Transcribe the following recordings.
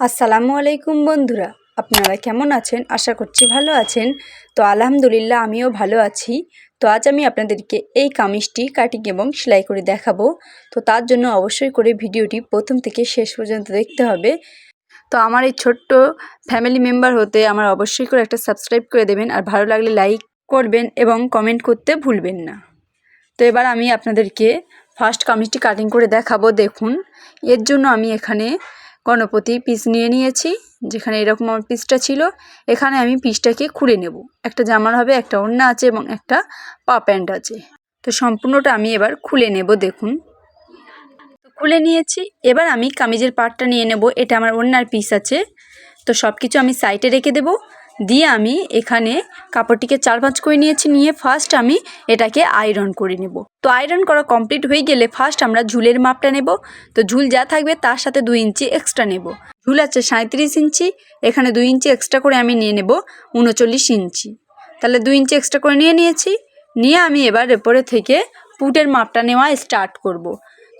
আসসালামু আলাইকুম বন্ধুরা, আপনারা কেমন আছেন? আশা করছি ভালো আছেন। তো আলহামদুলিল্লাহ আমিও ভালো আছি। তো আজ আমি আপনাদেরকে এই কামিজটি কাটিং এবং সেলাই করে দেখাবো। তো তার জন্য অবশ্যই করে ভিডিওটি প্রথম থেকে শেষ পর্যন্ত দেখতে হবে। তো আমার এই ছোট্ট ফ্যামিলি মেম্বার হতে আমার অবশ্যই করে একটা সাবস্ক্রাইব করে দেবেন আর ভালো লাগলে লাইক করবেন এবং কমেন্ট করতে ভুলবেন না। তো এবার আমি আপনাদেরকে ফার্স্ট কামিজটি কাটিং করে দেখাবো। দেখুন, এর জন্য আমি এখানে গণপতি পিস নিয়ে নিয়েছি, যেখানে এরকম আমার পিসটা ছিল। এখানে আমি পিসটাকে খুঁড়ে নেব। একটা জামার হবে, একটা ওড়না আছে এবং একটা পা প্যান্ট আছে। তো সম্পূর্ণটা আমি এবার খুলে নেব, দেখুন। খুলে নিয়েছি। এবার আমি কামিজের পাটটা নিয়ে নেব। এটা আমার ওড়নার পিস আছে। তো সব কিছু আমি সাইডে রেখে দেবো। দিয়ে আমি এখানে কাপড়টিকে চার পাঁচ করে নিয়েছি। নিয়ে ফার্স্ট আমি এটাকে আয়রন করে নেব। তো আয়রন করা কমপ্লিট হয়ে গেলে ফার্স্ট আমরা ঝুলের মাপটা নেব। তো ঝুল যা থাকবে তার সাথে দুই ইঞ্চি এক্সট্রা নেব। ঝুল আছে সাঁত্রিশ ইঞ্চি, এখানে দুই ইঞ্চি এক্সট্রা করে আমি নিয়ে নেব উনচল্লিশ ইঞ্চি। তাহলে দুই ইঞ্চি এক্সট্রা করে নিয়ে নিয়েছি। নিয়ে আমি এবার এরপরে থেকে পুটের মাপটা নেওয়া স্টার্ট করব।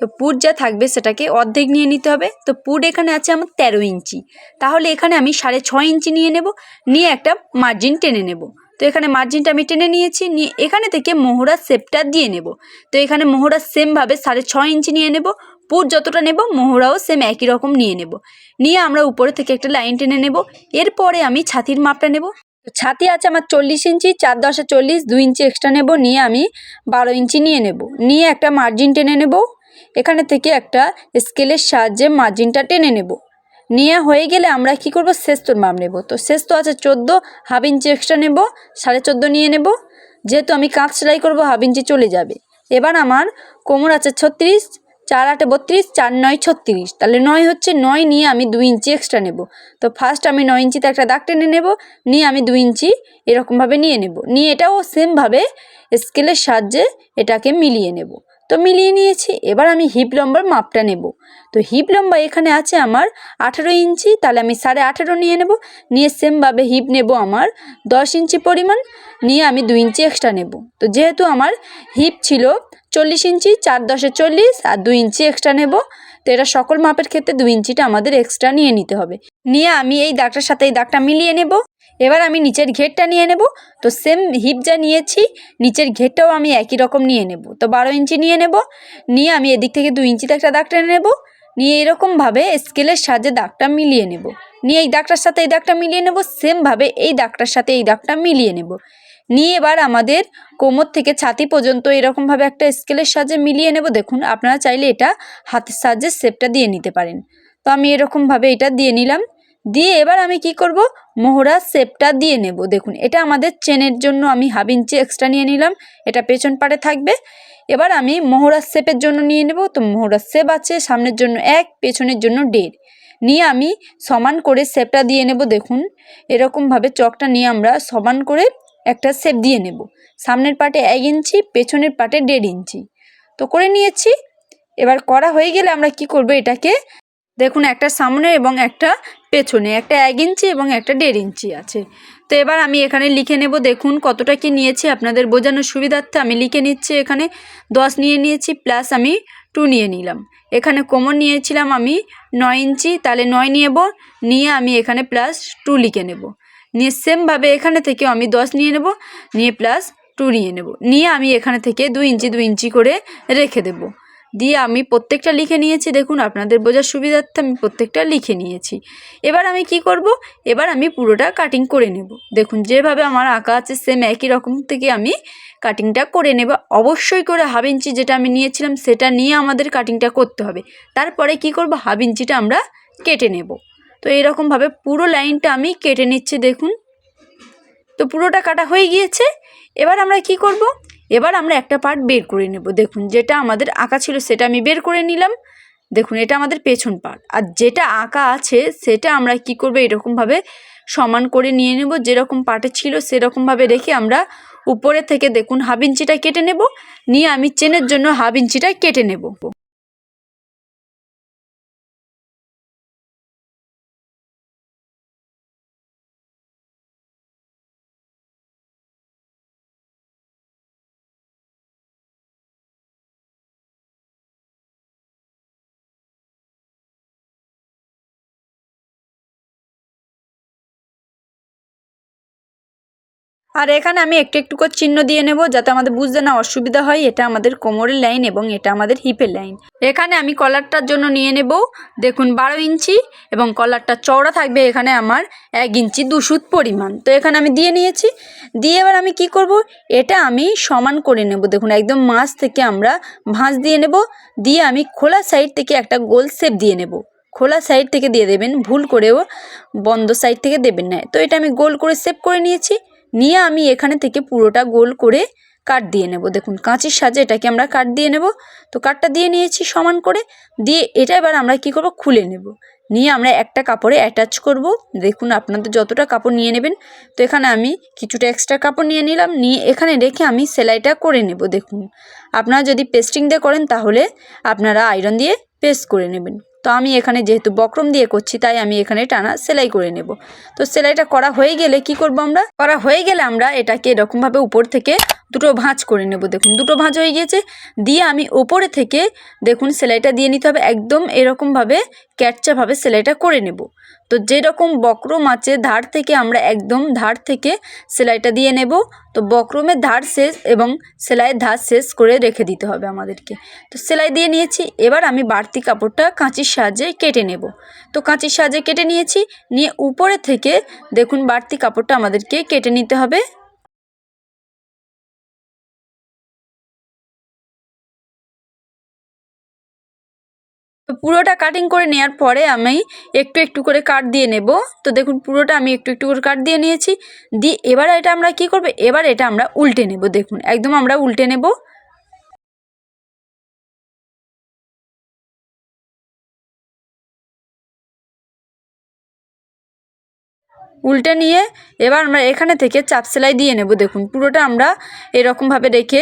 তো পুট যা থাকবে সেটাকে অর্ধেক নিয়ে নিতে হবে। তো পুট এখানে আছে আমার তেরো ইঞ্চি। তাহলে এখানে আমি সাড়ে ছয় ইঞ্চি নিয়ে নেব, নিয়ে একটা মার্জিন টেনে নেব। তো এখানে মার্জিনটা আমি টেনে নিয়েছি, নিয়ে এখানে থেকে মোহরার শেপটা দিয়ে নেব। তো এখানে মোহরার সেমভাবে সাড়ে ছয় ইঞ্চি নিয়ে নেব, পুট যতটা নেব মোহরাও সেম একই রকম নিয়ে নেব। নিয়ে আমরা উপরে থেকে একটা লাইন টেনে নেব, এরপরে আমি ছাতির মাপটা নেব। ছাতি আছে আমার চল্লিশ ইঞ্চি, চার দশে চল্লিশ, দুই ইঞ্চি এক্সট্রা নেব, নিয়ে আমি বারো ইঞ্চি নিয়ে নেব। নিয়ে একটা মার্জিন টেনে নেব। এখানে থেকে একটা স্কেলের সাহায্যে মার্জিনটা টেনে নেব। নিয়ে হয়ে গেলে আমরা কি করব? শেস্তর মাপ নেব। তো শেস্ত আছে চোদ্দ হাফ ইঞ্চি এক্সট্রা নেব, সাড়ে চোদ্দ নিয়ে নেব। যেহেতু আমি কাঁচ সেলাই করব হাফ ইঞ্চি চলে যাবে। এবার আমার কোমর আছে ছত্রিশ, চার আটে বত্রিশ, চার নয় ছত্রিশ। তাহলে নয় হচ্ছে নয়, নিয়ে আমি দুই ইঞ্চি এক্সট্রা নেব। তো ফার্স্ট আমি নয় ইঞ্চিতে একটা দাগ টেনে নেব, নিয়ে আমি দুই ইঞ্চি এরকমভাবে নিয়ে নেব। নিয়ে এটাও সেমভাবে স্কেলের সাহায্যে এটাকে মিলিয়ে নেব। তো মিলিয়ে নিয়েছি। এবার আমি হিপ লম্বার মাপটা নেব। তো হিপ লম্বা এখানে আছে আমার আঠেরো ইঞ্চি, তাহলে আমি সাড়ে আঠেরো নিয়ে নেব। নিয়ে সেমভাবে হিপ নেব আমার দশ ইঞ্চি পরিমাণ। নিয়ে আমি দু ইঞ্চি এক্সট্রা নেব। তো যেহেতু আমার হিপ ছিল চল্লিশ ইঞ্চি, চার দশে চল্লিশ আর দু ইঞ্চি এক্সট্রা নেব। তো এটা সকল মাপের ক্ষেত্রে দু ইঞ্চিটা আমাদের এক্সট্রা নিয়ে নিতে হবে। নিয়ে আমি এই দাগটার সাথে এই দাগটা মিলিয়ে নেব। এবার আমি নিচের ঘেরটা নিয়ে নেব। তো সেম হিপ যা নিয়েছি, নিচের ঘেরটাও আমি একই রকম নিয়ে নেব। তো বারো ইঞ্চি নিয়ে নেব। নিয়ে আমি এদিক থেকে দু ইঞ্চিতে একটা দাগ টেনে নেব। নিয়ে এরকমভাবে স্কেলের সাহায্যে দাগটা মিলিয়ে নেব। নিয়ে এই দাগটার সাথে এই দাগটা মিলিয়ে নেব। সেমভাবে এই দাগটার সাথে এই দাগটা মিলিয়ে নেব। নিয়ে এবার আমাদের কোমর থেকে ছাতি পর্যন্ত এরকমভাবে একটা স্কেলের সাহায্যে মিলিয়ে নেব। দেখুন, আপনারা চাইলে এটা হাতের সাহায্যে শেপটা দিয়ে নিতে পারেন। তো আমি এরকমভাবে এটা দিয়ে নিলাম। দিয়ে এবার আমি কি করব? মোহরা শেপটা দিয়ে নেব। দেখুন, এটা আমাদের চেনের জন্য আমি হাফ ইঞ্চি এক্সট্রা নিয়ে নিলাম। এটা পেছন পাড়ে থাকবে। এবার আমি মোহরার শেপের জন্য নিয়ে নেব। তো মোহরার শেপ আছে, সামনের জন্য এক, পেছনের জন্য দেড়। নিয়ে আমি সমান করে শেপটা দিয়ে নেব। দেখুন, এরকমভাবে চকটা নিয়ে আমরা সমান করে একটা শেপ দিয়ে নেব। সামনের পাটে এক ইঞ্চি, পেছনের পাটে দেড় ইঞ্চি। তো করে নিয়েছি। এবার করা হয়ে গেলে আমরা কি করব? এটাকে দেখুন, একটা সামনে এবং একটা পেছনে, একটা এক ইঞ্চি এবং একটা দেড় ইঞ্চি আছে। তো এবার আমি এখানে লিখে নেব, দেখুন কতটা কি নিয়েছি আপনাদের বোঝানোর সুবিধার্থে। আমি লিখে নিচ্ছি এখানে দশ নিয়ে নিয়েছি, প্লাস আমি টু নিয়ে নিলাম। এখানে কোমর নিয়েছিলাম আমি নয় ইঞ্চি, তাহলে নয় নিয়েব, নিয়ে আমি এখানে প্লাস টু লিখে নেব। নিয়ে সেমভাবে এখানে থেকে আমি দশ নিয়ে নেব, নিয়ে প্লাস টু নিয়ে নেব। নিয়ে আমি এখানে থেকে দু ইঞ্চি দু ইঞ্চি করে রেখে দেবো। দিয়ে আমি প্রত্যেকটা লিখে নিয়েছি, দেখুন আপনাদের বোঝার সুবিধার্থে আমি প্রত্যেকটা লিখে নিয়েছি। এবার আমি কি করব? এবার আমি পুরোটা কাটিং করে নেব। দেখুন, যেভাবে আমার আঁকা আছে সেম একই রকম থেকে আমি কাটিংটা করে নেব। অবশ্যই করে হাফ ইঞ্চি যেটা আমি নিয়েছিলাম, সেটা নিয়ে আমাদের কাটিংটা করতে হবে। তারপরে কি করব? হাফ ইঞ্চিটা আমরা কেটে নেব। তো এরকমভাবে পুরো লাইনটা আমি কেটে নিচ্ছি, দেখুন। তো পুরোটা কাটা হয়ে গিয়েছে। এবার আমরা কি করব? এবার আমরা একটা পার্ট বের করে নেব। দেখুন, যেটা আমাদের আঁকা ছিল সেটা আমি বের করে নিলাম। দেখুন, এটা আমাদের পেছন পার্ট আর যেটা আঁকা আছে, সেটা আমরা কি করব এরকমভাবে সমান করে নিয়ে নেব। যেরকম পার্টে ছিল সেরকমভাবে রেখে আমরা উপরে থেকে দেখুন হাফ ইঞ্চিটা কেটে নেব। নিয়ে আমি চেনের জন্য হাফ ইঞ্চিটা কেটে নেব। আর এখানে আমি একটু একটু করে চিহ্ন দিয়ে নেব, যাতে আমাদের বুঝতে না অসুবিধা হয়, এটা আমাদের কোমরের লাইন এবং এটা আমাদের হিপের লাইন এখানে আমি কলারটার জন্য নিয়ে নেব, দেখুন বারো ইঞ্চি এবং কলারটা চওড়া থাকবে এখানে আমার এক ইঞ্চি দুশুত পরিমাণ। তো এখানে আমি দিয়ে নিয়েছি, দিয়ে এবার আমি কি করব, এটা আমি সমান করে নেব, দেখুন একদম মাছ থেকে আমরা ভাঁজ দিয়ে নেব, দিয়ে আমি খোলা সাইড থেকে একটা গোল শেপ দিয়ে নেব। খোলা সাইড থেকে দিয়ে দেবেন, ভুল করেও বন্ধ সাইড থেকে দেবেন না। তো এটা আমি গোল করে সেভ করে নিয়েছি নিয়ে আমি এখানে থেকে পুরোটা গোল করে কাট দিয়ে নেব। দেখুন, কাঁচির সাজে এটাকে আমরা কাট দিয়ে নেব। তো কাটটা দিয়ে নিয়েছি সমান করে। দিয়ে এটা এবার আমরা কি করব? খুলে নেব। নিয়ে আমরা একটা কাপড়ে অ্যাটাচ করব। দেখুন, আপনাদের যতটা কাপড় নিয়ে নেবেন। তো এখানে আমি কিছুটা এক্সট্রা কাপড় নিয়ে নিলাম। নিয়ে এখানে রেখে আমি সেলাইটা করে নেব। দেখুন, আপনারা যদি পেস্টিং দিয়ে করেন তাহলে আপনারা আয়রন দিয়ে পেস্ট করে নেবেন। তো আমি এখানে যেহেতু বক্রম দিয়ে করছি, তাই আমি এখানে টানা সেলাই করে নেব। তো সেলাইটা করা হয়ে গেলে কি করব আমরা? করা হয়ে গেলে আমরা এটাকে এরকমভাবে উপর থেকে দুটো ভাঁজ করে নেব। দেখুন, দুটো ভাঁজ হয়ে গিয়েছে। দিয়ে আমি ওপরে থেকে, দেখুন, সেলাইটা দিয়ে নিতে হবে। একদম এরকমভাবে ক্যাটচাভাবে সেলাইটা করে নেব। তো যেরকম বক্রম আছে, ধার থেকে আমরা একদম ধার থেকে সেলাইটা দিয়ে নেব। তো বক্রমের ধার শেষ এবং সেলাইয়ের ধার শেষ করে রেখে দিতে হবে আমাদেরকে। তো সেলাই দিয়ে নিয়েছি, এবার আমি বাড়তি কাপড়টা কাঁচির সাহায্যে কেটে নেব। তো কাঁচির সাহায্যে কেটে নিয়েছি, নিয়ে উপরে থেকে দেখুন বাড়তি কাপড়টা আমাদেরকে কেটে নিতে হবে। তো পুরোটা কাটিং করে নেওয়ার পরে আমি একটু একটু করে কাট দিয়ে নেব। তো দেখুন পুরোটা আমি একটু একটু করে কাট দিয়ে নিয়েছি। দিয়ে এবার এটা আমরা কি করব? এবার এটা আমরা উল্টে নেব, দেখুন। একদম আমরা উল্টে নেব। উল্টে নিয়ে এবার আমরা এখানে থেকে চাপ সেলাই দিয়ে নেব, দেখুন। পুরোটা আমরা এরকমভাবে রেখে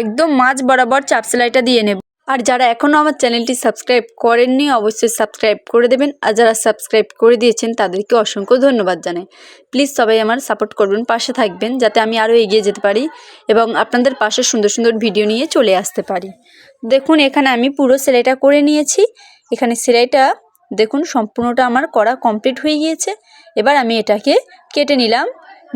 একদম মাঝ বরাবর চাপ সেলাইটা দিয়ে নেব। আর যারা এখনও আমার চ্যানেলটি সাবস্ক্রাইব করেননি, অবশ্যই সাবস্ক্রাইব করে দেবেন। আর যারা সাবস্ক্রাইব করে দিয়েছেন, তাদেরকে অসংখ্য ধন্যবাদ জানাই। প্লিজ সবাই আমার সাপোর্ট করবেন, পাশে থাকবেন, যাতে আমি আরও এগিয়ে যেতে পারি এবং আপনাদের পাশে সুন্দর সুন্দর ভিডিও নিয়ে চলে আসতে পারি। দেখুন, এখানে আমি পুরো সেলাইটা করে নিয়েছি। এখানে সেলাইটা, দেখুন, সম্পূর্ণটা আমার করা কমপ্লিট হয়ে গিয়েছে। এবার আমি এটাকে কেটে নিলাম।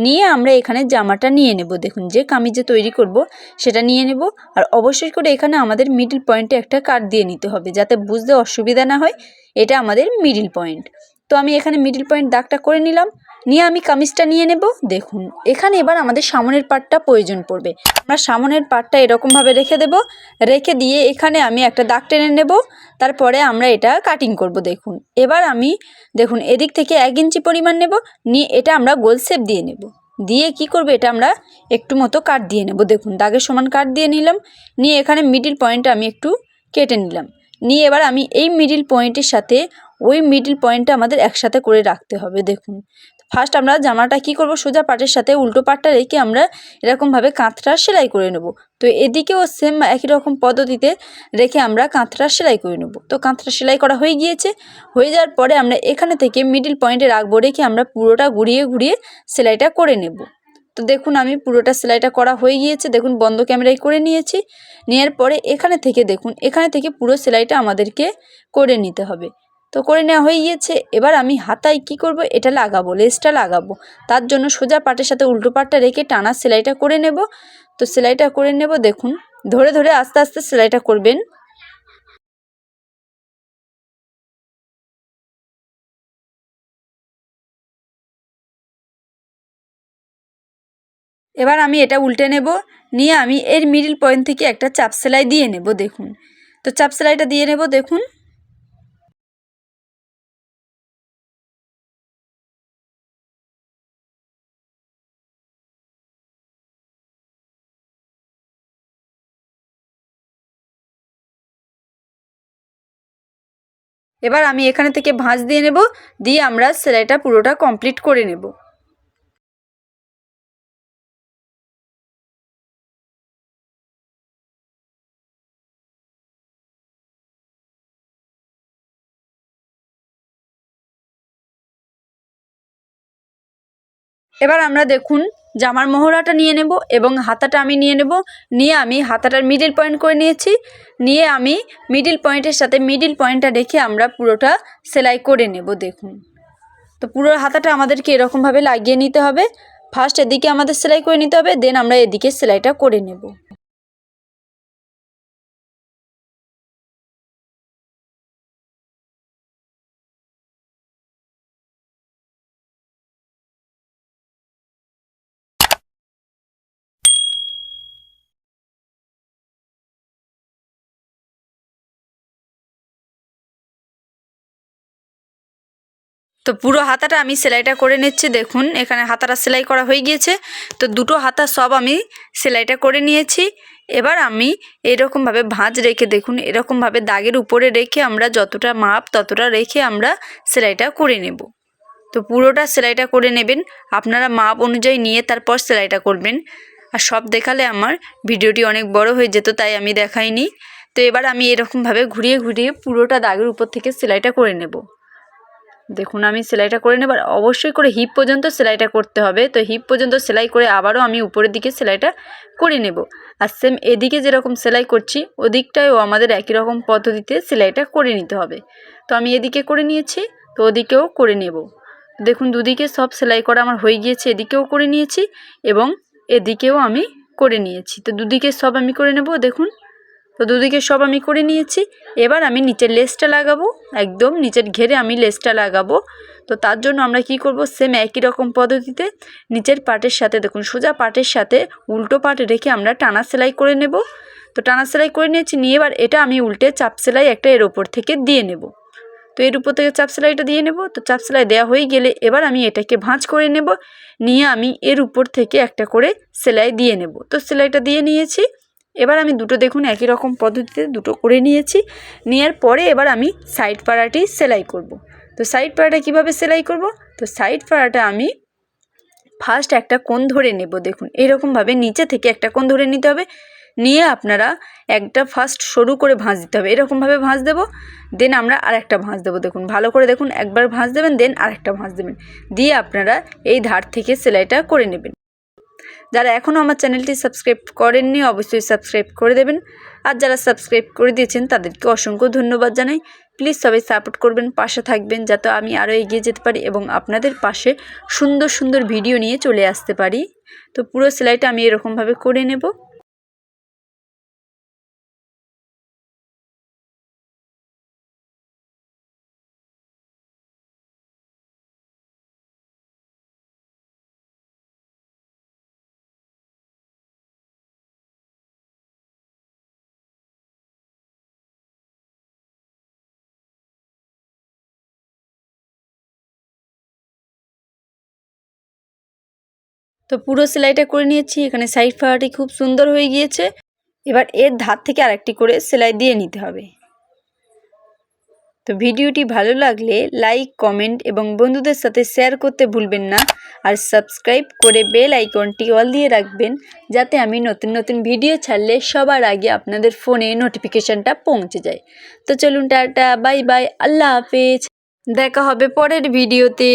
নিয়ে আমরা এখানে জামাটা নিয়ে নেব। দেখুন, যে কামিজে তৈরি করব, সেটা নিয়ে নেব আর অবশ্যই করে এখানে আমাদের মিডিল পয়েন্টে একটা কাট দিয়ে নিতে হবে যাতে বুঝতে অসুবিধা না হয়, এটা আমাদের মিডিল পয়েন্ট তো আমি এখানে মিডিল পয়েন্ট দাগটা করে নিলাম। নিয়ে আমি কামিজটা নিয়ে নেব। দেখুন, এখানে এবার আমাদের সামনের পাটটা প্রয়োজন পড়বে। আমরা সামনের পাটটা এরকমভাবে রেখে দেব। রেখে দিয়ে এখানে আমি একটা দাগ টেনে নেব। তারপরে আমরা এটা কাটিং করব, দেখুন। এবার আমি, দেখুন, এদিক থেকে এক ইঞ্চি পরিমাণ নেব। নিয়ে এটা আমরা গোল শেপ দিয়ে নেব। দিয়ে কি করব, এটা আমরা একটু মতো কাট দিয়ে নেব। দেখুন, দাগের সমান কাট দিয়ে নিলাম। নিয়ে এখানে মিডিল পয়েন্টটা আমি একটু কেটে নিলাম। নিয়ে এবার আমি এই মিডিল পয়েন্টের সাথে ওই মিডিল পয়েন্টটা আমাদের একসাথে করে রাখতে হবে, দেখুন। ফার্স্ট আমরা জামাটা কি করব? সোজা পাটের সাথে উল্টো পাটটা রেখে আমরা এরকমভাবে কাঁথটা সেলাই করে নেব। তো এদিকেও সেম একই রকম পদ্ধতিতে রেখে আমরা কাঁথটা সেলাই করে নেব। তো কাঁথটা সেলাই করা হয়ে গিয়েছে। হয়ে যাওয়ার পরে আমরা এখানে থেকে মিডিল পয়েন্টে রাখব রেখে আমরা পুরোটা ঘুরিয়ে ঘুরিয়ে সেলাইটা করে নেব। তো দেখুন আমি পুরোটা সেলাইটা করা হয়ে গিয়েছে। দেখুন বন্ধ ক্যামেরায় করে নিয়েছি। নেওয়ার পরে এখানে থেকে দেখুন, এখানে থেকে পুরো সেলাইটা আমাদেরকে করে নিতে হবে। তো করে নেওয়া হয়ে গিয়েছে। এবার আমি হাতায় কি করব? এটা লাগাবো, লেসটা লাগাবো। তার জন্য সোজা পাটের সাথে উল্টো পাটটা রেখে টানা সেলাইটা করে নেব। তো সেলাইটা করে নেব, দেখুন। ধরে ধরে আস্তে আস্তে সেলাইটা করবেন। এবার আমি এটা উল্টে নেব। নিয়ে আমি এর মিডিল পয়েন্ট থেকে একটা চাপ সেলাই দিয়ে নেব, দেখুন। তো চাপ সেলাইটা দিয়ে নেব, দেখুন। এবার আমি এখানে থেকে ভাঁজ দিয়ে নেব, দিয়ে আমরা সেলাইটা পুরোটা কমপ্লিট করে নেব। এবার আমরা দেখুন জামার মোহরাটা নিয়ে নেব এবং হাতাটা আমি নিয়ে নেব। নিয়ে আমি হাতাটার মিডিল পয়েন্ট করে নিয়েছি। নিয়ে আমি মিডিল পয়েন্টের সাথে মিডিল পয়েন্টটা রেখে আমরা পুরোটা সেলাই করে নেব, দেখুন। তো পুরো হাতাটা আমাদেরকে এরকমভাবে লাগিয়ে নিতে হবে। ফার্স্ট এদিকে আমাদের সেলাই করে নিতে হবে দেন আমরা এদিকে সেলাইটা করে নেব। তো পুরো হাতাটা আমি সেলাইটা করে নিচ্ছি, দেখুন, এখানে হাতাটা সেলাই করা হয়ে গিয়েছে। তো দুটো হাতা সব আমি সেলাইটা করে নিয়েছি। এবার আমি এরকমভাবে ভাঁজ রেখে, দেখুন, এরকমভাবে দাগের উপরে রেখে আমরা যতটা মাপ, ততটা রেখে আমরা সেলাইটা করে নেব। তো পুরোটা সেলাইটা করে নেবেন। আপনারা মাপ অনুযায়ী নিয়ে তারপর সেলাইটা করবেন। আর সব দেখালে আমার ভিডিওটি অনেক বড় হয়ে যেত, তাই আমি দেখাইনি। তো এবার আমি এরকমভাবে ঘুরিয়ে ঘুরিয়ে পুরোটা দাগের উপর থেকে সেলাইটা করে নেব। দেখুন, আমি সেলাইটা করে নেবার অবশ্যই করে হিপ পর্যন্ত সেলাইটা করতে হবে। তো হিপ পর্যন্ত সেলাই করে আবারও আমি উপরের দিকে সেলাইটা করে নেব। আর সেম এদিকে যেরকম সেলাই করছি, ওদিকটায়ও আমাদের একই রকম পদ্ধতিতে সেলাইটা করে নিতে হবে। তো আমি এদিকে করে নিয়েছি, তো ওদিকেও করে নেব। দেখুন, দুদিকে সব সেলাই করা আমার হয়ে গিয়েছে, এদিকেও করে নিয়েছি এবং এদিকেও আমি করে নিয়েছি। তো দুদিকে সব আমি করে নেব, দেখুন। তো দুদিকে সব আমি করে নিয়েছি। এবার আমি নিচের লেসটা লাগাবো, একদম নিচের ঘেরে আমি লেসটা লাগাবো। তো তার জন্য আমরা কি করব সেম একই রকম পদ্ধতিতে নিচের পাটের সাথে, দেখুন সোজা পাটের সাথে উল্টো পাট রেখে আমরা টানা সেলাই করে নেব। তো টানা সেলাই করে নিয়েছি, নিয়ে এবার এটা আমি উল্টে চাপ সেলাই একটা এর ওপর থেকে দিয়ে নেব। তো এর উপর থেকে চাপ সেলাইটা দিয়ে নেব। তো চাপ সেলাই দেওয়া হয়ে গেলে এবার আমি এটাকে ভাঁজ করে নেব। নিয়ে আমি এর উপর থেকে একটা করে সেলাই দিয়ে নেব। তো সেলাইটা দিয়ে নিয়েছি। এবার আমি দুটো দেখুন একই রকম পদ্ধতিতে দুটো করে নিয়েছি। নেওয়ার পরে এবার আমি সাইড পাড়াটি সেলাই করব। তো সাইড পাড়াটা কীভাবে সেলাই করব? তো সাইড পাড়াটা আমি ফার্স্ট একটা কোণ ধরে নেব দেখুন। এরকমভাবে নিচে থেকে একটা কোণ ধরে নিতে হবে। নিয়ে আপনারা একটা ফার্স্ট সরু করে ভাঁজ দিতে হবে। এরকমভাবে ভাঁজ দেবো। দেন আমরা আর একটা ভাঁজ দেবো দেখুন। ভালো করে দেখুন, একবার ভাঁজ দেবেন দেন আরেকটা ভাঁজ দেবেন। দিয়ে আপনারা এই ধার থেকে সেলাইটা করে নেবেন। যারা এখনও আমার চ্যানেলটি সাবস্ক্রাইব করেননি, অবশ্যই সাবস্ক্রাইব করে দেবেন। আর যারা সাবস্ক্রাইব করে দিয়েছেন, তাদেরকে অসংখ্য ধন্যবাদ জানাই। প্লিজ সবাই সাপোর্ট করবেন, পাশে থাকবেন, যাতে আমি আরও এগিয়ে যেতে পারি এবং আপনাদের পাশে সুন্দর সুন্দর ভিডিও নিয়ে চলে আসতে পারি। তো পুরো সেলাইটা আমি এরকমভাবে করে নেব। তো পুরো সেলাইটা করে নিয়েছি। এখানে সাইড ফাড়াটি খুব সুন্দর হয়ে গিয়েছে। এবার এর ধার থেকে আরেকটি করে সেলাই দিয়ে নিতে হবে। তো ভিডিওটি ভালো লাগলে লাইক কমেন্ট এবং বন্ধুদের সাথে শেয়ার করতে ভুলবেন না। আর সাবস্ক্রাইব করে বেল আইকনটি অল দিয়ে রাখবেন, যাতে আমি নতুন নতুন ভিডিও ছাড়লে সবার আগে আপনাদের ফোনে নোটিফিকেশানটা পৌঁছে যায়। তো চলুন টাটা বাই বাই আল্লাহ হাফেজ। দেখা হবে পরের ভিডিওতে